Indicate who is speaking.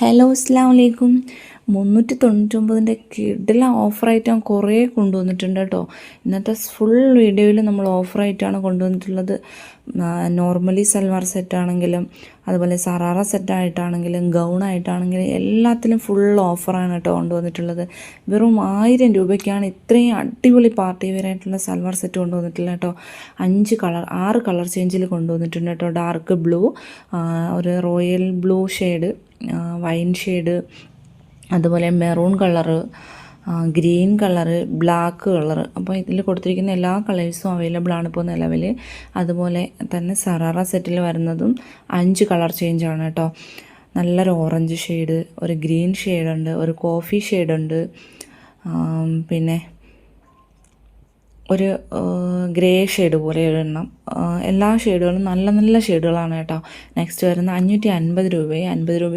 Speaker 1: Hello അസ്സാം വലൈക്കും മുന്നൂറ്റി തൊണ്ണൂറ്റൊമ്പതിന്റെ കിഡില ഓഫറായിട്ട് ഞാൻ കുറേ കൊണ്ടുവന്നിട്ടുണ്ട് കേട്ടോ. ഇന്നത്തെ ഫുൾ വീഡിയോയിൽ നമ്മൾ ഓഫറായിട്ടാണ് കൊണ്ടുവന്നിട്ടുള്ളത്. നോർമലി സൽവാർ സെറ്റാണെങ്കിലും അതുപോലെ സറാറ സെറ്റായിട്ടാണെങ്കിലും ഗൗണായിട്ടാണെങ്കിലും എല്ലാത്തിലും ഫുൾ ഓഫറാണ് കേട്ടോ കൊണ്ടുവന്നിട്ടുള്ളത്. വെറും ആയിരം രൂപയ്ക്കാണ് ഇത്രയും അടിപൊളി പാർട്ടി വെയർ ആയിട്ടുള്ള സൽവാർ സെറ്റ് കൊണ്ടുവന്നിട്ടുള്ളത് കേട്ടോ. അഞ്ച് കളർ ആറ് കളർ ചേഞ്ചിൽ കൊണ്ടുവന്നിട്ടുണ്ട് കേട്ടോ. ഡാർക്ക് ബ്ലൂ ഒരു royal blue shade wine shade അതുപോലെ maroon colour green colour black colour. അപ്പോൾ ഇതിൽ കൊടുത്തിരിക്കുന്ന എല്ലാ കളേഴ്സും അവൈലബിൾ ആണ് ഇപ്പോൾ നിലവിൽ അതുപോലെ തന്നെ സറാറ സെറ്റിൽ വരുന്നതും അഞ്ച് കളർ ചേഞ്ച് ആണ് കേട്ടോ. നല്ലൊരു ഓറഞ്ച് ഷെയ്ഡ് ഒരു ഗ്രീൻ ഷെയ്ഡുണ്ട് ഒരു കോഫി ഷെയ്ഡുണ്ട് പിന്നെ ഒരു ഗ്രേ ഷെയ്ഡ് പോലെ എണ്ണം. എല്ലാ ഷെയ്ഡുകളും നല്ല നല്ല ഷെയ്ഡുകളാണ് കേട്ടോ. നെക്സ്റ്റ് വരുന്ന അഞ്ഞൂറ്റി അൻപത് രൂപയെ അൻപത് രൂപ